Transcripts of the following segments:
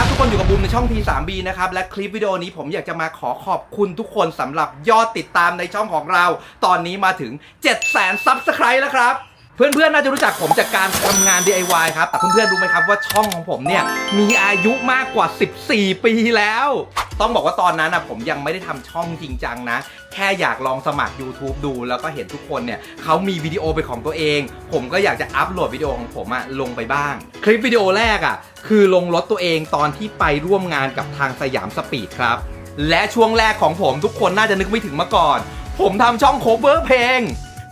ครับทุกคนอยู่กับบูมในช่อง P3B นะครับและคลิปวิดีโอนี้ผมอยากจะมาขอขอบคุณทุกคนสำหรับยอดติดตามในช่องของเรา ตอนนี้มาถึง 7 0 0 0 0 0ซับสไครต์แล้วครับ เพื่อนๆน่าจะรู้จักผมจากการทำงาน DIY ครับ แต่เพื่อนๆรู้ไหมครับว่าช่องของผมเนี่ยมีอายุมากกว่า 14 ปีแล้ว ต้องบอกว่าตอนนั้นนะผมยังไม่ได้ทำช่องจริงจังนะ แค่อยากลองสมัคร YouTube ดู แล้วก็เห็นทุกคนเนี่ยเขามีวิดีโอเป็นของตัวเอง ผมก็อยากจะอัปโหลดวิดีโอของผมอะลงไปบ้าง คลิปวิดีโอแรกอะคือลงรถตัวเองตอนที่ไปร่วมงานกับทางสยามสปีดครับ และช่วงแรกของผมทุกคนน่าจะนึกไม่ถึงมาก่อน ผมทำช่อง cover เพลง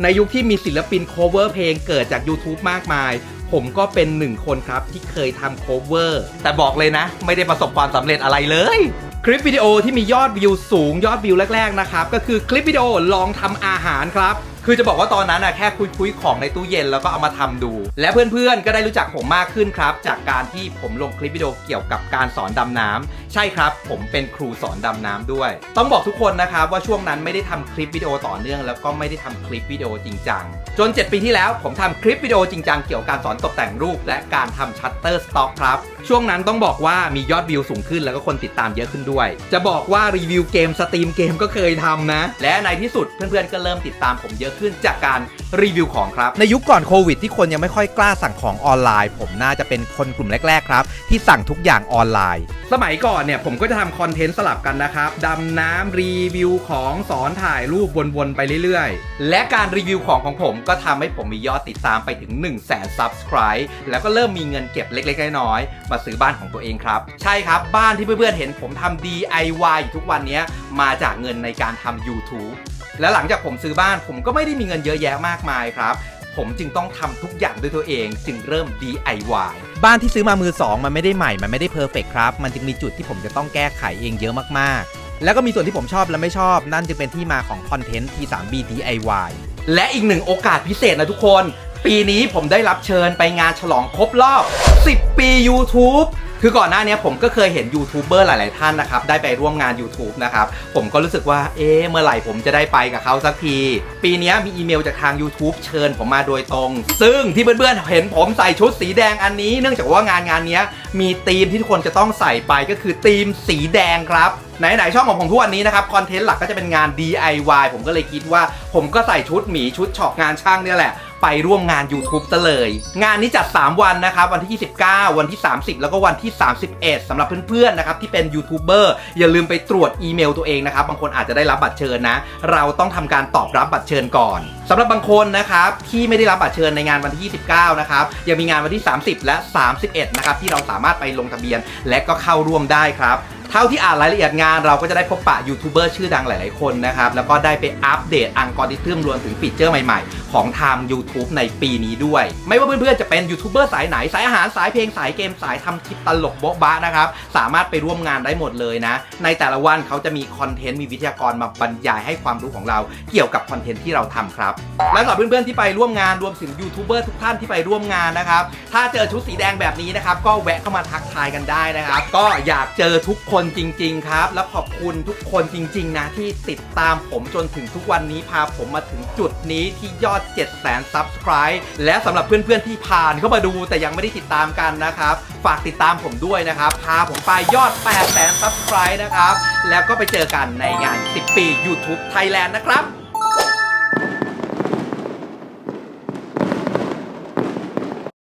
ในยุคที่มีศิลปิน cover เพลงเกิดจาก YouTube มากมาย ผมก็เป็นหนึ่งคนครับที่เคยทำ cover แต่บอกเลยนะ ไม่ได้ประสบความสำเร็จอะไรเลย คลิปวิดีโอที่มียอดวิวสูงยอดวิวแรก ๆ นะครับ ก็คือคลิปวิดีโอลองทำอาหารครับ คือจะบอกว่าตอนนั้นอะแค่คุยๆของในตู้เย็นแล้วก็เอามาทำดู และเพื่อนๆก็ได้รู้จักผมมากขึ้นครับ จากการที่ผมลงคลิปวิดีโอเกี่ยวกับการสอนดำน้ำใช่ครับ ผมเป็นครูสอนดำน้ำด้วย ต้องบอกทุกคนนะครับว่าช่วงนั้นไม่ได้ทำคลิปวิดีโอต่อเนื่อง แล้วก็ไม่ได้ทำคลิปวิดีโอจริงจังจน 7 ปีที่แล้วผมทำคลิปวิดีโอจริงจังเกี่ยวกับการสอนตกแต่งรูป และการทำชัตเตอร์สต็อกครับช่วงนั้นต้องบอกว่ามียอดวิวสูงขึ้นแล้วก็คนติดตามเยอะขึ้นด้วย จะบอกว่ารีวิวเกมสตรีมเกมก็เคยทำนะ และในที่สุดเพื่อนๆก็เริ่มติดตามผมเยอะขึ้นจากการรีวิวของครับ ในยุคก่อนโควิดที่คนยังไม่ค่อยกล้าสั่งของออนไลน์ ผมน่าจะเป็นคนกลุ่มแรก ๆ ครับ ที่สั่งทุกอย่างออนไลน์ สมัยก่อนเนี่ยผมก็จะทำคอนเทนต์สลับกันนะครับดำน้ำรีวิวของสอนถ่ายรูปวนๆไปเรื่อยๆ และการรีวิวของของผมก็ทำให้ผมมียอดติดตามไปถึง 1 0 0 0 0แสน Subscribe แล้วก็เริ่มมีเงินเก็บเล็กๆน้อยๆมาซื้อบ้านของตัวเองครับใช่ครับบ้านที่เพื่อนๆเห็นผมทำ DIY อยู่ทุกวันเนี้ยมาจากเงินในการทำ YouTube และหลังจากผมซื้อบ้านผมก็ไม่ได้มีเงินเยอะแยะมากมายครับ ผมจึงต้องทำทุกอย่างด้วยตัวเอง จึงเริ่ม DIY บ้านที่ซื้อมามือสองมันไม่ได้ใหม่ มันไม่ได้เพอร์เฟกครับ มันจึงมีจุดที่ผมจะต้องแก้ไขเองเยอะมากๆ แล้วก็มีส่วนที่ผมชอบและไม่ชอบ นั่นจึงเป็นที่มาของคอนเทนต์ T3B DIY และอีกหนึ่งโอกาสพิเศษนะทุกคน ปีนี้ผมได้รับเชิญไปงานฉลองครบรอบ 10 ปี YouTube คือก่อนหน้านี้ผมก็เคยเห็นยูทูบเบอร์หลาย ๆ ท่านนะครับ ได้ไปร่วมงาน YouTube นะครับ ผมก็รู้สึกว่า เอ๊ะ เมื่อไหร่ผมจะได้ไปกับเขาสักที ปีนี้มีอีเมลจากทาง YouTube เชิญผมมาโดยตรง ซึ่งที่เพื่อน ๆ เห็นผมใส่ชุดสีแดงอันนี้ เนื่องจากว่างานงานนี้มีธีมที่ทุกคนจะต้องใส่ไปก็คือธีมสีแดงครับไหนๆช่องของผมทุกวันนี้นะครับคอนเทนต์หลักก็จะเป็นงาน DIY ผมก็เลยคิดว่า ผมก็ใส่ชุดหมีชุดเฉอกงานช่างเนี่ยแหละ ไปร่วมงาน YouTube ซะเลย งานนี้จัด 3 วันนะครับ วันที่ 29 วันที่ 30 แล้วก็วันที่ 31สำหรับเพื่อนๆนะครับที่เป็นยูทูบเบอร์อย่าลืมไปตรวจอีเมลตัวเองนะครับ บางคนอาจจะได้รับบัตรเชิญนะ เราต้องทำการตอบรับบัตรเชิญก่อนสำหรับบางคนนะครับที่ไม่ได้รับบัตรเชิญในงานวันที่ 29 นะครับยังมีงานวันที่ 30 และ 31 นะครับที่เราสามารถไปลงทะเบียนและก็เข้าร่วมได้ครับ เท่าที่อ่านรายละเอียดงานเราก็จะได้พบปะยูทูบเบอร์ชื่อดังหลาย ๆ คนนะครับ แล้วก็ได้ไปอัปเดตอังกอริทึมรวมถึงฟีเจอร์ใหม่ ๆ ของทาง YouTube ในปีนี้ด้วย ไม่ว่าเพื่อน ๆ จะเป็นยูทูบเบอร์สายไหน สายอาหารสายเพลงสายเกมสายทำคลิปตลกโบ๊ะบะนะครับ สามารถไปร่วมงานได้หมดเลยนะ ในแต่ละวันเขาจะมีคอนเทนต์มีวิทยากรมาบรรยายให้ความรู้ของเราเกี่ยวกับคอนเทนต์ที่เราทำครับ และสำหรับเพื่อน ๆ ที่ไปร่วมงานรวมถึงยูทูบเบอร์ทุกท่านที่ไปร่วมงานนะครับถ้าเจอชุดสีแดงแบบนี้นะครับก็แวะเข้ามาทักทายกันได้นะครับ ก็อยากเจอทุกคนนจริง ๆ ครับ และขอบคุณทุกคนจริง ๆ นะ ที่ติดตามผมจนถึงทุกวันนี้พาผมมาถึงจุดนี้ที่ยอด7 0 0 0 0 Subscribe และสำหรับเพื่อน ๆ ที่ผ่านเข้ามาดูแต่ยังไม่ได้ติดตามกันนะครับ ฝากติดตามผมด้วยนะครับ พาผมไปยอด 8 0 0 0 0 Subscribe นะครับ แล้วก็ไปเจอกันในงาน 10 ปี YouTube Thailand นะครับ